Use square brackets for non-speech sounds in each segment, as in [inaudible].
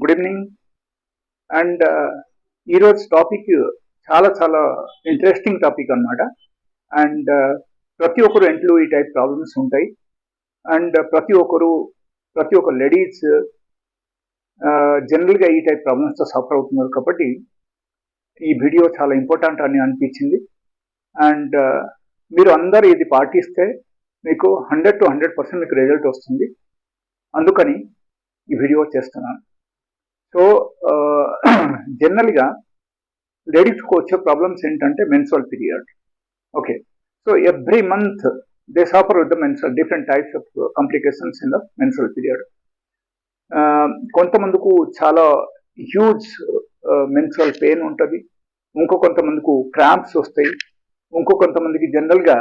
Good evening and ఈరోజు topic చాలా చాలా ఇంట్రెస్టింగ్ టాపిక్ అన్నమాట. అండ్ uh, ప్రతి ఒక్కరు ఇంట్లో ఈ టైప్ ప్రాబ్లమ్స్ ఉంటాయి. అండ్ uh, ప్రతి ఒక్కరు ప్రతి ఒక్క లేడీస్ జనరల్గా uh, ఈ టైప్ ప్రాబ్లమ్స్తో సఫర్ అవుతున్నారు కాబట్టి ఈ వీడియో చాలా ఇంపార్టెంట్ అని అనిపించింది. అండ్ మీరు అందరు ఇది పాటిస్తే మీకు హండ్రెడ్ టు హండ్రెడ్ పర్సెంట్ మీకు రిజల్ట్ వస్తుంది. అందుకని ఈ వీడియో చేస్తున్నాను. సో జనరల్గా [clears throat] లేడీస్కి వచ్చే ప్రాబ్లమ్స్ ఏంటంటే menstrual period okay so every month they suffer with the menstrual different types of complications in the menstrual period కొంతమందికు చాలా హ్యూజ్ మెన్సువల్ పెయిన్ ఉంటుంది. ఇంకో కొంతమందికి క్రాంప్స్ వస్తాయి. ఇంకో కొంతమందికి జనరల్గా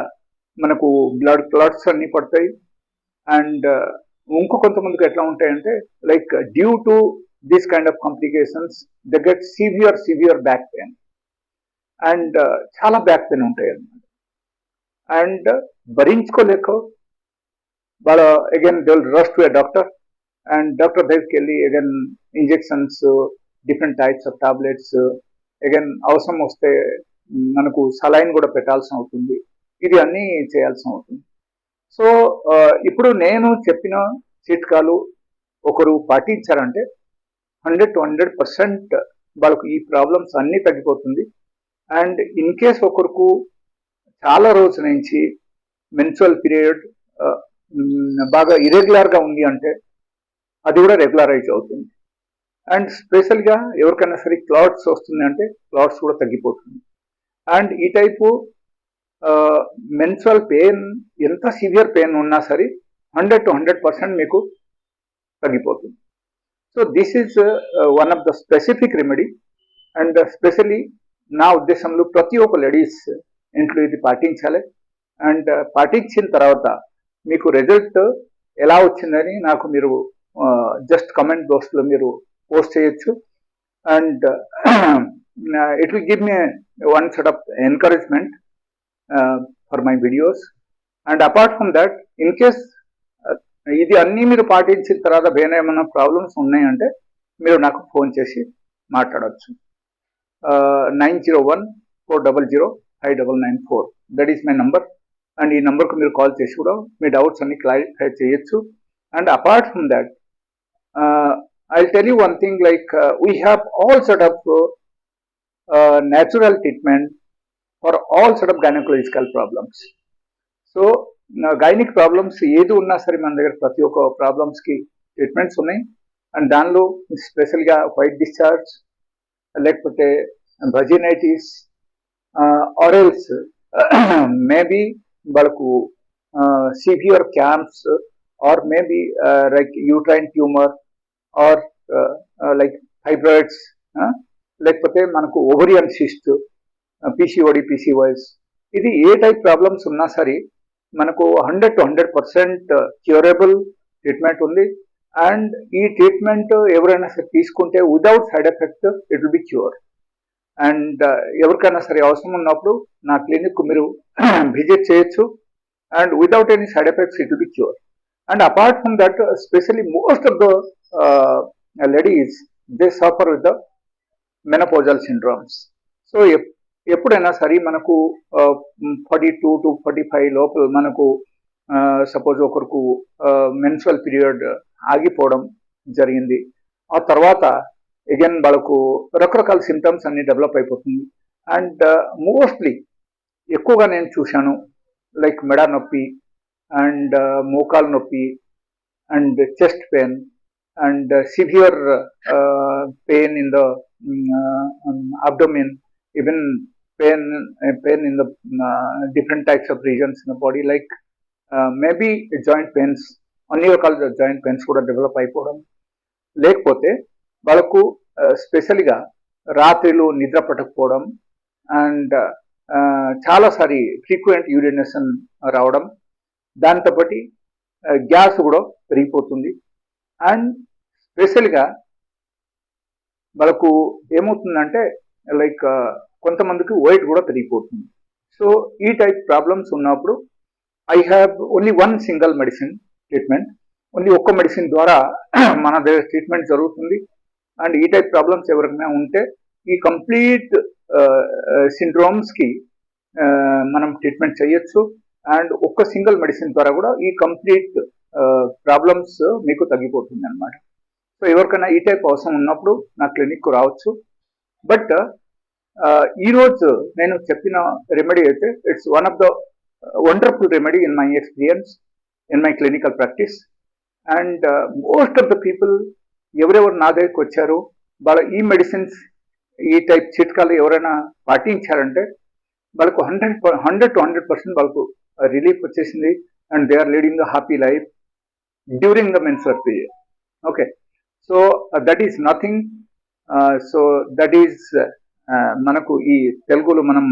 మనకు బ్లడ్ క్లాట్స్ అన్నీ పడతాయి. అండ్ ఇంకో కొంతమందికి ఎట్లా ఉంటాయంటే like due to these kind of complications they get severe severe back pain and చాలా బ్యాక్ పెయిన్ ఉంటాయి అన్నమాట అండ్ భరించుకోలేక వాళ్ళ again they will rush to a doctor and doctor దగ్గరికి వెళ్ళి again injections different types of tablets again అవసరం వస్తే మనకు సలైన్ కూడా పెట్టాల్సి అవుతుంది. ఇది అన్నీ చేయాల్సి అవుతుంది. సో uh, ఇప్పుడు నేను చెప్పిన చిట్కాలు ఒకరు పాటించారంటే హండ్రెడ్ టు హండ్రెడ్ పర్సెంట్ వాళ్ళకు ఈ ప్రాబ్లమ్స్ అన్నీ తగ్గిపోతుంది. అండ్ ఇన్ కేస్ ఒకరికి చాలా రోజుల నుంచి మెన్సువల్ పీరియడ్ బాగా ఇరెగ్యులర్గా ఉంది అంటే అది కూడా రెగ్యులరైజ్ అవుతుంది. అండ్ స్పెషల్గా ఎవరికైనా సరే క్లాట్స్ వస్తుంది అంటే క్లాట్స్ కూడా తగ్గిపోతుంది. అండ్ ఈ టైపు మెన్సువల్ పెయిన్ ఎంత సివియర్ పెయిన్ ఉన్నా సరే హండ్రెడ్ టు హండ్రెడ్ పర్సెంట్ మీకు తగ్గిపోతుంది. So this is one of the specific remedy and specially నా ఉద్దేశంలో ప్రతి ఒక్క లేడీస్ ఇంట్లో ఇది పాటించాలి అండ్ పాటించిన తర్వాత మీకు రిజల్ట్ ఎలా వచ్చిందని నాకు మీరు జస్ట్ కమెంట్ బాక్స్లో మీరు పోస్ట్ చేయొచ్చు and it will give me one set of encouragement for my videos and apart from that in case ఇది అన్నీ మీరు పాటించిన తర్వాత వేరే ఏమైనా ప్రాబ్లమ్స్ ఉన్నాయంటే మీరు నాకు ఫోన్ చేసి మాట్లాడవచ్చు nine zero one four double zero five double nine four that is my number and ఈ నెంబర్కు మీరు కాల్ చేసి కూడా మీ డౌట్స్ అన్ని క్లారిఫై చేయొచ్చు. And apart from that I tell you one thing like we have all set of natural treatment for all set of gynaecological problems so gynaec problems ఏది ఉన్నా సరే మన దగ్గర ప్రతి ఒక్క ప్రాబ్లమ్స్కి ట్రీట్మెంట్స్ ఉన్నాయి. అండ్ దానిలో స్పెషల్గా వైట్ డిశ్చార్జ్ లేకపోతే భజినైటిస్ ఆరెల్స్ మేబీ వాళ్ళకు severe cramps or maybe like uterine tumour or like fibroids లేకపోతే మనకు ఓవరియన్ సిస్ట్ పీసీఓడి పీసీవైస్ ఇది ఏ టైప్ ప్రాబ్లమ్స్ ఉన్నా సరే మనకు hundred to hundred percent curable treatment ఉంది. అండ్ ఈ ట్రీట్మెంట్ ఎవరైనా సరే తీసుకుంటే without side effect it will be cure and ఎవరికైనా సరే అవసరం ఉన్నప్పుడు నా క్లినిక్ మీరు [clears throat] విజిట్ చేయొచ్చు. And without any side effects it will be cure and apart from that specially most of the ladies they suffer with the menopausal syndromes so ఎప్పుడైనా సరే మనకు forty two to forty five లోపల మనకు suppose ఒకరికి menstrual period ఆగిపోవడం జరిగింది. ఆ తర్వాత అగైన్ వాళ్ళకు రకరకాల సిమ్టమ్స్ అన్ని డెవలప్ అయిపోతుంది. అండ్ మోస్ట్లీ ఎక్కువగా నేను చూశాను లైక్ మెడ నొప్పి అండ్ మోకాలు నొప్పి and chest pain and severe pain in the abdomen even pain eh, pain in the uh, different types of regions in the body like uh, maybe joint pains అన్ని రకాల joint pains కూడా develop అయిపోవడం. లేకపోతే వాళ్ళకు uh, స్పెషల్గా రాత్రిలు నిద్ర పట్టకపోవడం అండ్ చాలాసారి ఫ్రీక్వెంట్ యూరినేషన్ రావడం. దాంతోపాటి uh, గ్యాస్ కూడా పెరిగిపోతుంది. అండ్ స్పెషల్గా వాళ్ళకు ఏమవుతుందంటే లైక్ కొంతమందికి వెయిట్ కూడా పెరిగిపోతుంది. సో ఈ టైప్ ప్రాబ్లమ్స్ ఉన్నప్పుడు I have only one single medicine treatment. Only ఒక్క మెడిసిన్ ద్వారా [clears throat] మన దగ్గర ట్రీట్మెంట్ జరుగుతుంది. అండ్ ఈ టైప్ ప్రాబ్లమ్స్ ఎవరికైనా ఉంటే ఈ కంప్లీట్ సిండ్రోమ్స్కి మనం ట్రీట్మెంట్ చేయొచ్చు. అండ్ ఒక్క సింగిల్ మెడిసిన్ ద్వారా కూడా ఈ కంప్లీట్ ప్రాబ్లమ్స్ మీకు తగ్గిపోతుంది అనమాట సో ఎవరికైనా ఈ టైప్ అవసరం ఉన్నప్పుడు నా క్లినిక్కు రావచ్చు. బట్ ఈరోజు నేను చెప్పిన రెమెడీ అయితే it's one of the wonderful remedy in my experience in my clinical practice and most of the people ఎవరెవరు నా దగ్గరికి వచ్చారు వాళ్ళ ఈ మెడిసిన్స్ ఈ టైప్ చిట్కాలు ఎవరైనా పాటించారంటే వాళ్ళకు hundred hundred to hundred percent వాళ్ళకు రిలీఫ్ వచ్చేసింది. And they are leading the happy life during the menstrual period okay so that is nothing so that is uh, మనకు ఈ తెలుగులో మనం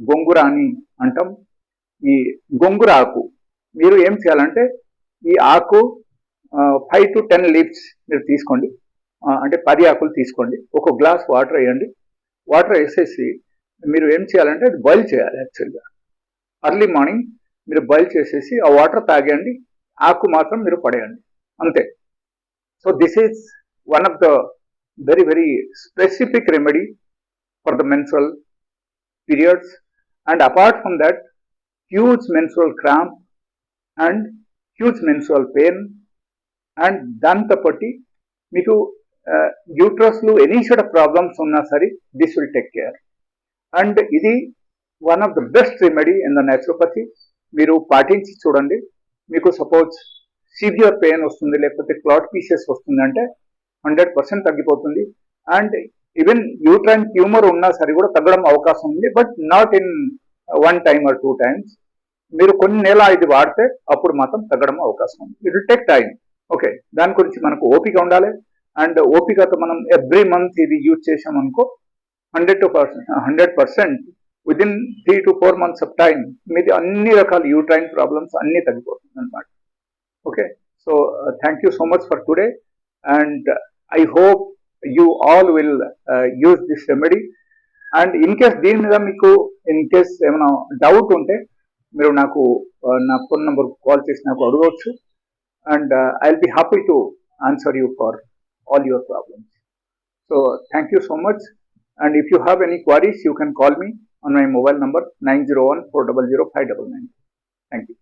గొంగుర అని అంటాం. ఈ గొంగుర ఆకు మీరు ఏం చేయాలంటే ఈ ఆకు ఫైవ్ టు టెన్ లీవ్స్ మీరు తీసుకోండి. అంటే పది ఆకులు తీసుకోండి. ఒక గ్లాస్ వాటర్ వేయండి. వాటర్ వేసేసి మీరు ఏం చేయాలంటే అది బాయిల్ చేయాలి యాక్చువల్గా అర్లీ మార్నింగ్ మీరు బాయిల్ చేసేసి ఆ వాటర్ తాగేయండి. ఆకు మాత్రం మీరు పడేయండి. అంతే. So this is one of the very very specific remedy for the menstrual periods and apart from that huge menstrual cramp and huge menstrual pain and దాంతోపాటి మీకు యూట్రస్లు ఎనీ సైడ్ ప్రాబ్లమ్స్ ఉన్నా సరే this will take care and ఇది one of the best remedy in the naturopathy మీరు పాటించి చూడండి. మీకు suppose severe pain వస్తుంది లేకపోతే క్లాట్ పీసెస్ వస్తుందంటే హండ్రెడ్ పర్సెంట్ తగ్గిపోతుంది. అండ్ ఈవెన్ యూట్రైన్ ట్యూమర్ ఉన్నా సరే కూడా తగ్గడం అవకాశం ఉంది but not in one time or two times. మీరు కొన్ని నెల ఇది వాడితే అప్పుడు మాత్రం తగ్గడం అవకాశం ఉంది. It will take time okay దాని గురించి మనకు ఓపిక ఉండాలి. అండ్ ఓపికతో మనం ఎవ్రీ మంత్ ఇది use చేసామనుకో hundred to percent hundred percent within three to four months of time మీది అన్ని రకాల యూట్రైన్ ప్రాబ్లమ్స్ అన్నీ తగ్గిపోతుంది అనమాట okay so thank you so much for today and I hope you all will use this remedy and in case దీని మీద మీకు in case ఏమైనా డౌట్ ఉంటే మీరు నాకు నా ఫోన్ నెంబర్ కాల్ చేసి నాకు అడగవచ్చు and I will be happy to answer you for all your problems so thank you so much and if you have any queries you can call me on my mobile number nine zero one four double zero five double nine thank you